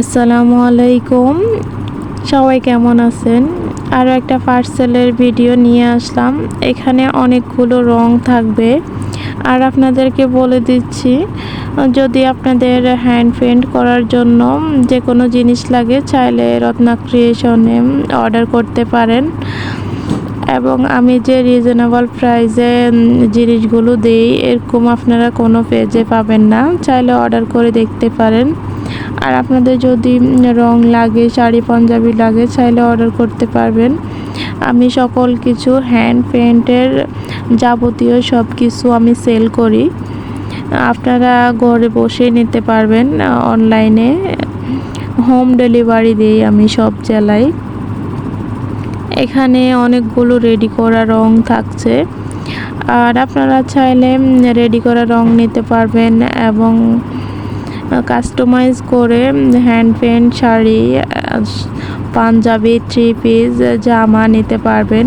আসসালামু আলাইকুম। সবাই কেমন আছেন? আরও একটা পার্সেলের ভিডিও নিয়ে আসলাম। এখানে অনেকগুলো রং থাকবে। আর আপনাদেরকে বলে দিচ্ছি, যদি আপনাদের হ্যান্ড পেন্ট করার জন্য যে কোনো জিনিস লাগে, চাইলে রত্না ক্রিয়েশনে অর্ডার করতে পারেন। এবং আমি যে রিজনেবল প্রাইসে জিনিসগুলো দিই, এরকম আপনারা কোনো পেজে পাবেন না। চাইলে অর্ডার করে দেখতে পারেন। আর আপনাদের যদি রং লাগে, শাড়ি, পাঞ্জাবি লাগে, চাইলে অর্ডার করতে পারবেন। আমি সকল কিছু হ্যান্ড পেন্টের যাবতীয় সব কিছু আমি সেল করি। আপনারা ঘরে বসে নিতে পারবেন অনলাইনে হোম ডেলিভারি দিই আমি সব জেলায়। এখানে অনেকগুলো রেডি করা রং থাকছে। আর আপনারা চাইলে রেডি করা রং নিতে পারবেন এবং কাস্টমাইজ করে hand paint sari panjabi three piece জামা নিতে পারবেন।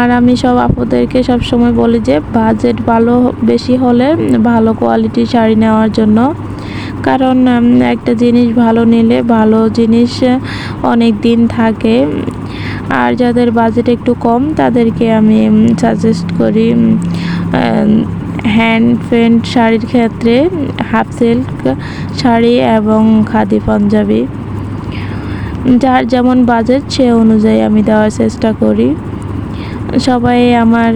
আর আমি সব আপুদেরকে সব সময় বলি যে বাজেট ভালো বেশি হলে ভালো কোয়ালিটির শাড়ি নেওয়ার জন্য। কারণ একটা জিনিস ভালো নিলে ভালো জিনিস অনেক দিন থাকে। আর যাদের বাজেট একটু কম, তাদেরকে আমি সাজেস্ট করি হ্যান্ড প্যান্ট শাড়ির ক্ষেত্রে হাফ সিল্ক শাড়ি এবং খাদি পাঞ্জাবি। যার যেমন বাজেট সে অনুযায়ী আমি দেওয়ার চেষ্টা করি। সবাই আমার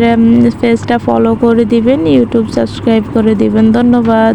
পেজটা ফলো করে দিবেন ইউটিউব সাবস্ক্রাইব করে দিবেন। ধন্যবাদ।